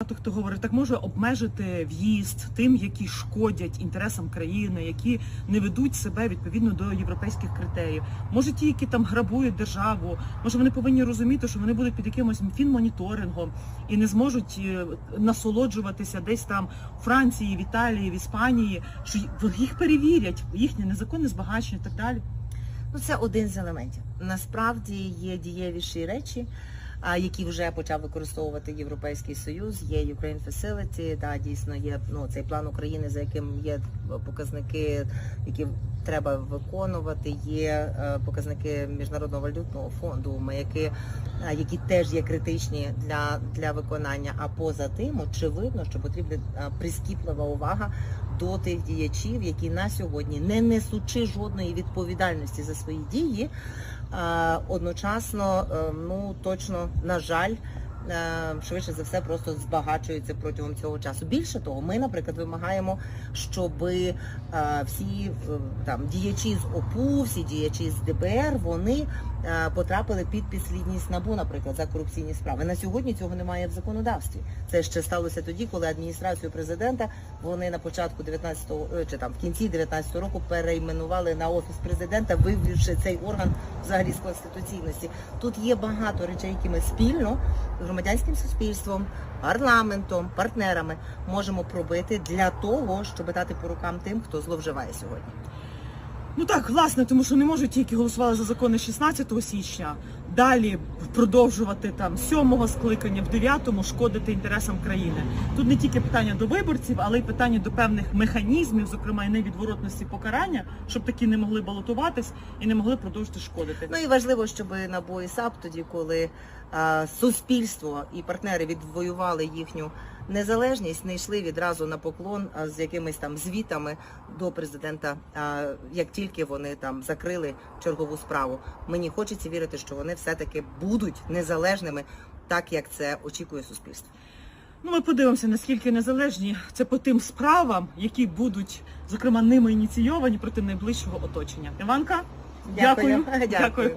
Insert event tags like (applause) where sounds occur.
Багато хто говорить, так може обмежити в'їзд тим, які шкодять інтересам країни, які не ведуть себе відповідно до європейських критеріїв. Може, ті, які там грабують державу, може вони повинні розуміти, що вони будуть під якимось фінмоніторингом і не зможуть е, насолоджуватися десь там у Франції, в Італії, в Іспанії, що їх перевірять, їхнє незаконне збагачення і так далі. Ну, це один з елементів. Насправді є дієвіші речі, які вже почав використовувати Європейський Союз. Є Ukraine Facility, да, дійсно є ну, цей план України, за яким є показники, які треба виконувати. Є е, показники Міжнародного валютного фонду, маяки, а, які теж є критичні для, для виконання. А поза тим, очевидно, що потрібна а, прискіплива увага до тих діячів, які на сьогодні, не несучи жодної відповідальності за свої дії, е, одночасно, е, ну точно, на жаль, е, швидше за все просто збагачуються протягом цього часу. Більше того, ми, наприклад, вимагаємо, щоб всі е, там діячі з ОПУ, всі діячі з ДБР, вони е, потрапили під підслідність НАБУ, наприклад, за корупційні справи. На сьогодні цього немає в законодавстві. Це ще сталося тоді, коли адміністрацію президента вони на початку 19-го е, чи там в кінці 19-го року перейменували на офіс президента, вивівши цей орган взагалі з конституційності. Тут є багато речей, які ми спільно громадянським суспільством, парламентом, партнерами можемо пробити для того, щоб дати по рукам тим, хто зловживає сьогодні. Ну так, власне, тому що не можуть ті, які голосували за закони 16 січня, далі продовжувати там 7 скликання, в 9-му шкодити інтересам країни. Тут не тільки питання до виборців, але й питання до певних механізмів, зокрема і невідворотності покарання, щоб такі не могли балотуватись і не могли продовжити шкодити. Ну і важливо, щоб НАБУ і САП тоді, коли а, суспільство і партнери відвоювали їхню незалежність, не йшли відразу на поклон з якимись там звітами до президента, як тільки вони там закрили чергову справу. Мені хочеться вірити, що вони все-таки будуть незалежними, так як це очікує суспільство. Ну, ми подивимося, наскільки незалежні це по тим справам, які будуть, зокрема, ними ініційовані проти найближчого оточення. Іванка, Дякую. дякую. (laughs) Дякую.